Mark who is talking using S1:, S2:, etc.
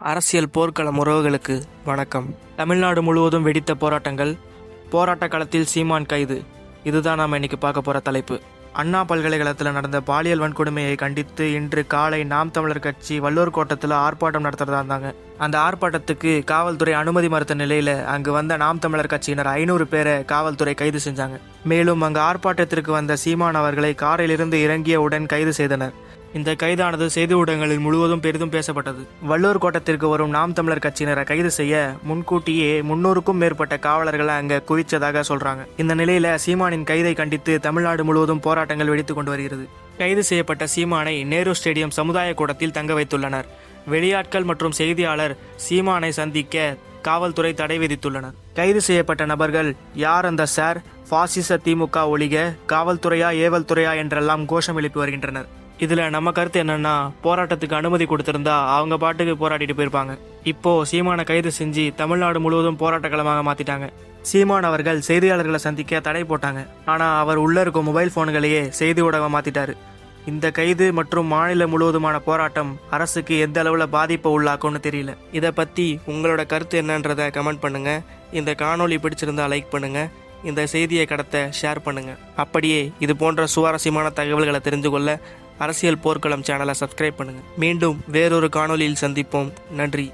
S1: அரசியல் போர்க்களம் உறவுகளுக்கு வணக்கம். தமிழ்நாடு முழுவதும் வெடித்த போராட்டங்கள் போராட்ட களத்தில் சீமான் கைது. இதுதான் நாம் இன்னைக்கு பார்க்க போகிற தலைப்பு. அண்ணா பல்கலைக்கழகத்தில் நடந்த பாலியல் வன்கொடுமையை கண்டித்து இன்று காலை நாம் தமிழர் கட்சி வல்லூர் கோட்டத்தில் ஆர்ப்பாட்டம் நடத்துறதா இருந்தாங்க. அந்த ஆர்ப்பாட்டத்துக்கு காவல்துறை அனுமதி மறுத்த நிலையில் அங்கு வந்த நாம் தமிழர் கட்சியினர் ஐநூறு பேரை காவல்துறை கைது செஞ்சாங்க. மேலும் அங்கு ஆர்ப்பாட்டத்திற்கு வந்த சீமான் அவர்களை காரிலிருந்து இறங்கியவுடன் கைது செய்தனர். இந்த கைதானது செய்தி ஊடகங்களில் முழுவதும் பெரிதும் பேசப்பட்டது. வள்ளூர் கோட்டத்திற்கு வரும் நாம் தமிழர் கட்சியினரை கைது செய்ய முன்கூட்டியே முன்னூறுக்கும் மேற்பட்ட காவலர்களை அங்க குவிச்சதாக சொல்றாங்க. இந்த நிலையில சீமானின் கைதை கண்டித்து தமிழ்நாடு முழுவதும் போராட்டங்கள் வெடித்துக் கொண்டு வருகிறது. கைது செய்யப்பட்ட சீமானை நேரு ஸ்டேடியம் சமுதாய கூடத்தில் தங்க வைத்துள்ளனர். வெளியாட்கள் மற்றும் செய்தியாளர் சீமானை சந்திக்க காவல்துறை தடை விதித்துள்ளனர். கைது செய்யப்பட்ட நபர்கள் யார் அந்த சார்? பாசிச திமுக ஒழிக காவல்துறையா ஏவல்துறையா என்றெல்லாம் கோஷம் எழுப்பி வருகின்றனர். இதுல நம்ம கருத்து என்னன்னா போராட்டத்துக்கு அனுமதி கொடுத்திருந்தா அவங்க பாட்டுக்கு போராடிட்டு போயிருப்பாங்க. இப்போ சீமானை கைது செஞ்சு தமிழ்நாடு முழுவதும் போராட்ட களமாக மாத்திட்டாங்க. சீமான் அவர்கள் செய்தியாளர்களை சந்திக்க தடை போட்டாங்க. ஆனா அவர் உள்ள இருக்கும் மொபைல் போன்களையே செய்தி ஊடகம் மாத்திட்டாரு. இந்த கைது மற்றும் மாநிலம் முழுவதுமான போராட்டம் அரசுக்கு எந்த அளவுல பாதிப்பை உள்ளாக்கும்னு தெரியல. இதை பத்தி உங்களோட கருத்து என்னன்றதை கமெண்ட் பண்ணுங்க. இந்த காணொளி பிடிச்சிருந்தா லைக் பண்ணுங்க. இந்த செய்தியை கடத்த ஷேர் பண்ணுங்க. அப்படியே இது போன்ற சுவாரஸ்யமான தகவல்களை தெரிந்து கொள்ள அரசியல் போர்க்களம் சேனலை சப்ஸ்கிரைப் பண்ணுங்க. மீண்டும் வேறொரு காணொளியில் சந்திப்போம். நன்றி.